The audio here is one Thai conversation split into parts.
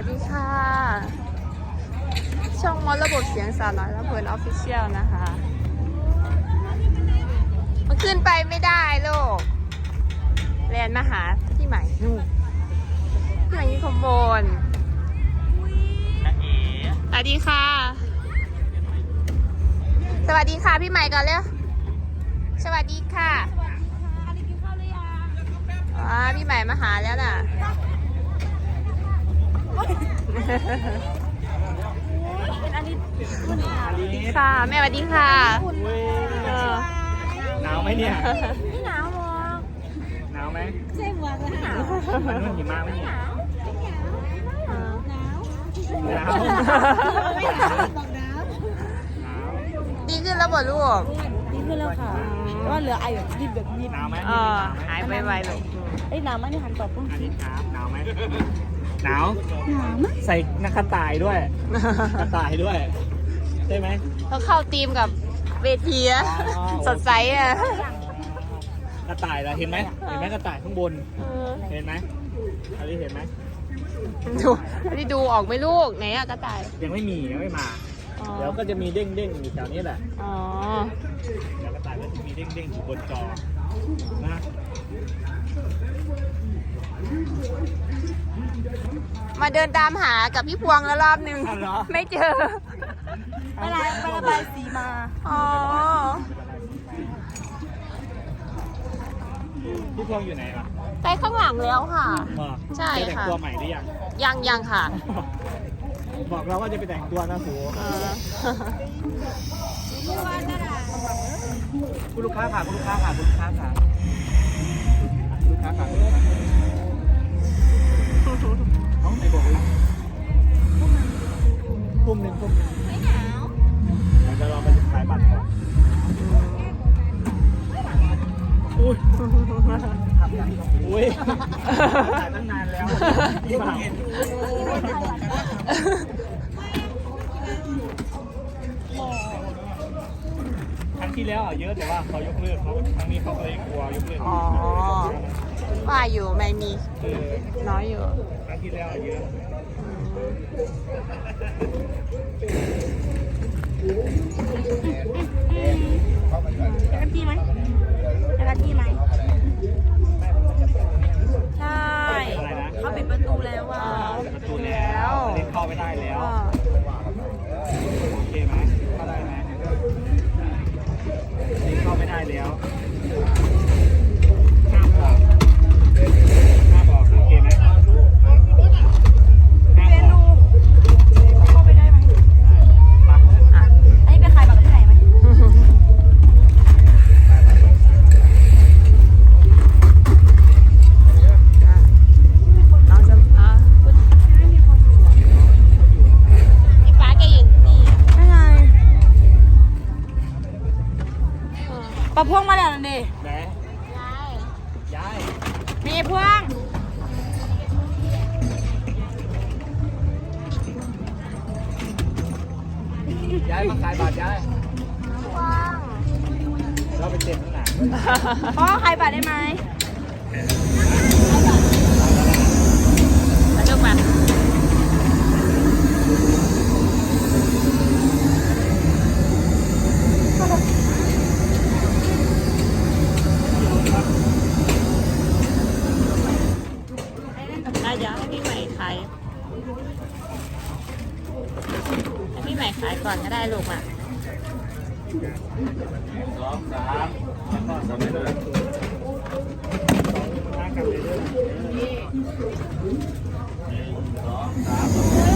วัสดีค่ะ ช่องมดระบบเสียงสาวน้อยและเพิร์นออฟฟิเชียลนะคะมันขึ้นไปไม่ได้ลูกเรียนมาหาพี่ใหม่นู่นพี่ใหม่อยี่ข้างบนนะเอ๋สวัสดีค่ะ สวัสดีค่ะพี่ใหม่ก่อนเร็วสวัสดีค่ะว้าพี่ใหม่มาหาแล้วน่ะ ค่ะ แม่สวัสดีค่ะเออหนาวไหมเนี่ย ไม่หนาวหรอกหนาวไหมใช่หวังแล้วหนาวมันนุ่นหิมะไหมเนี่ยเออหนาวหนาวไม่หนาวบอกหนาวหนาวดีขึ้นแล้วบ่ลูกดีขึ้นแล้วค่ะว่าเหลือไอแบบยิบแบบยิบหนาวไหมเออหายไปไวๆลูกไอ้ยหนาวไหมนี่หันตอบปุ้งอันนี้ครับหนาวไหม หนาว หนาวไหมใส่นักกระต่ายด้วยกระต่ายด้วยใช่ไหมต้องเข้าทีมกับเวทีอะอ๋อสดใสอะกระต่ายเหรอเห็นไหมเห็นไหมกระต่ายข้างบน เออเห็นไหมอันนี้เห็นไหมดูอันนี้ดูออกไหมลูกไหนอะกระต่ายยังไม่มียังไม่มา อ๋อเดี๋ยวก็จะมีเด้งเด้งๆอยู่แถวนี้แหละอ๋อเดี๋ยวกระต่ายก็จะมีเด้งเด้งๆอยู่บนจอนะ มาเดินตามหากับพี่พวงแล้วรอบหนึ่งอ้าวเหรอ ไม่เจอ ไประไประบายสีมา อ๋อ พี่พวงอยู่ไหนอะไปข้างหลังแล้วค่ะมาใช่จะแต่งค่ะตัวใหม่หรือยัง ยังยังค่ะ บอกเราว่าจะไปแต่งตัวนะสูเออ คุณลูกค้าค่ะคุณลูกค้าค่ะคุณลูกค้าค่ะคุณลูกค้าค่ะคุณลูกค้า น้องไหนบอกเลยทุ่มหนึ่งทุ่มหนึ่งไม่หนาวเดี๋ยวจะรอไปขายบัตรก่อนอุ้ยอุ้ยตั้งนานแล้วพี่บ่าวครั้งที่แล้วอะเยอะแต่ว่าเขายกเลิกเขาครั้งนี้เขาเลยกลัวยกเลิกอ๋อ ว่าอยู่ไม่มีเออน้อยอยู่ครั้งที่แล้วอะเยอะจะกันที่ไหมจะกันที่ไหมใช่อะไรนะเขาปิดประตูแล้วว่าประตูแล้วอันนี้เข้าไม่ได้แล้วอ๋อโอเคไหมเข้าได้ไหมอันนี้เข้าไม่ได้แล้วห้ามบอกห้ามบอกโอเคไหมห้ามบอก เข้าไปได้ไหม ไป อะ อันนี้ไปขายบัตรที่ไหนไหม น้องจะอะพูดพี่ฟ้าแกอยู่นี่ ไม่ไง เออปะพวงมาแล้วนั่นดิไหนยายย้ายมีพวงย้ายมาขายบาทย้ายว้างเราไปเต็มข้างหลังพ่อขายบัตรได้ไหมมาลูกมาได้เดี๋ยวให้พี่ใหม่ขายให้พี่ใหม่ ขายก่อนก็ได้ลูกอะสองสามแล้วก็สามเลยห้ากลับเลยด้วยสองสาม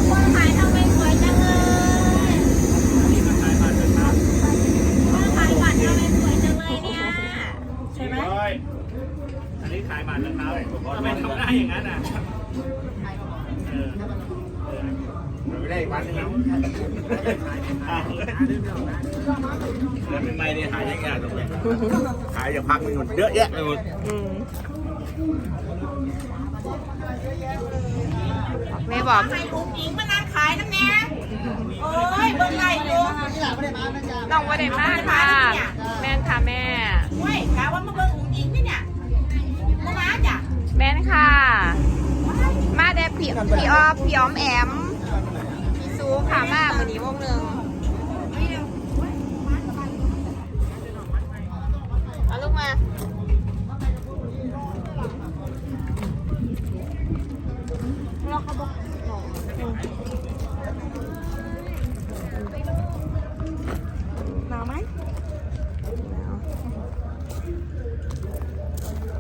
คนขายทำไมสวยจังเลย อันนี้มาขายบาทนะครับ คนขายบัตรทำไมสวยจังเลยเนี่ย ใช่ไหม ร้อยอันนี้ขายบาทนะครับทำไมทำได้อย่างนั้นอะเออเออไม่ได้อีกวันหนึงแล้วอะ แล้วไม่ไม่ได้หายยากๆตรงนี้หายอย่างพักหนึงเยอะแยะไปหมดแม่บอกขายถุงหญิงมานั่งขายน้ำแน่โอ้ยเบิ่งไรอยู่น้องว่าได้มากค่ะ แม่ค่ะแม่เว้ยกะว่ามาเบิ่งถุงหญิงนี่เนี่ยมาจ้ะแม่ค่ะ มาเด็บพี่พี่ออพี่ออมแอม พี่ซูขามาวันนี้วงหนึ่งเอาลูกมาหนาวไหม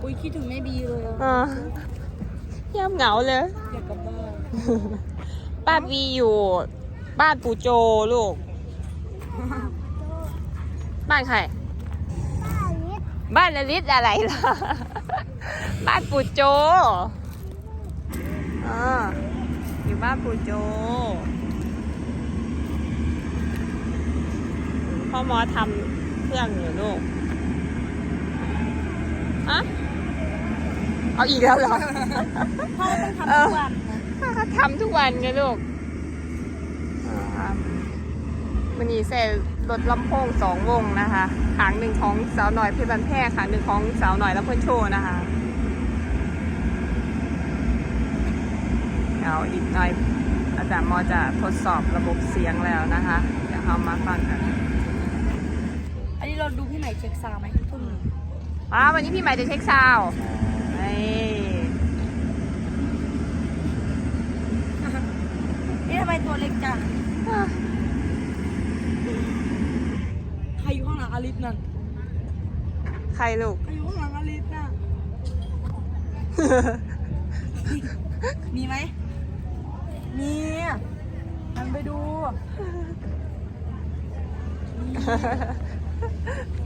อุ้ยคิดถึงแม่บีเลยอะเออย่ำเหงาเลย อยากกลับบ้านบ้านวีอยู่ บ้านปู่โจลูก บ้านใคร บ้านอลิศอะไรล่ะ บ้านปู่โจอ่าอยู่บ้านปู่โจ พ่อหมอทำเครื่องอยู่ลูกอะเอาอีกแล้วเหรอพ่อต้องทำทุกวันนะเขาทำทุกวันไงลูก มันนี้ใส่รถลำโพงสองวงนะคะขางหนึ่งของสาวหน่อยเพชรบันแพร่ขางหนึ่งของสาวหน่อยแล้วเพื่อนโชว์นะคะเดี๋ยวอีกหน่อยอาจารย์มอจะทดสอบระบบเสียงแล้วนะคะ เดี๋ยวเรามาฟังกัน อันนี้เราดูพี่ใหม่เช็คซาวด์ไหมทุ่มหนึ่งอ๋อวันนี้พี่ใหม่จะเช็คซาวด์นี่นี่ทำไมตัวเล็กจัง ใครอยู่ข้างห ลังอลิสนั่นใครลูกใครอยู่ข้างหลังอลิสน่ะ มีไหม มีมันไปดู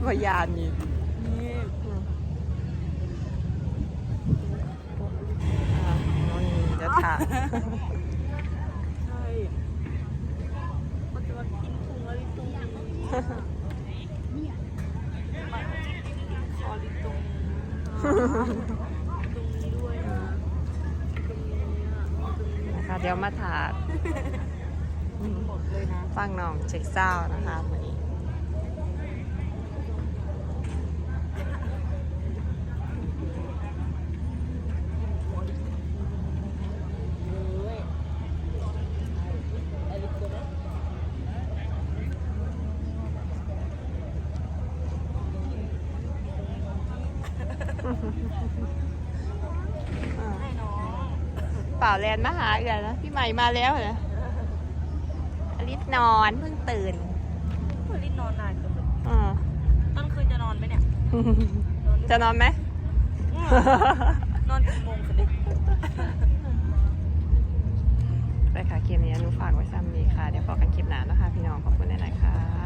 วายานนี่นี่อะเดี๋ยวถามใช่มันจะมากินถุงอลิสตรงนี้คอลิสตรงนี้ตรง นี้ด้วยนะตรงนี้อะตรงนี้นะคะเดี๋ยวมาถามหมดเลยนะฟังน้องเช็คซาวน์นะคะวันนี้ เปล่าแลนมาหาเอีกแล้วนะพี่ใหม่มาแล้วเหรออลิสนอนเพิ่งตื่นอลิสนอนนานจังเลยอ่าตอนคืนจะนอนไหมเนี่ยจะนอนไหมนอนกี่โมงคะดิไปค่ะคลิปนี้อนุฝากไว้ซ้ำดีค่ะ เดี๋ยวพอกันคลิปหน้านะคะ พี่น้องขอบคุณหลายๆค่ะ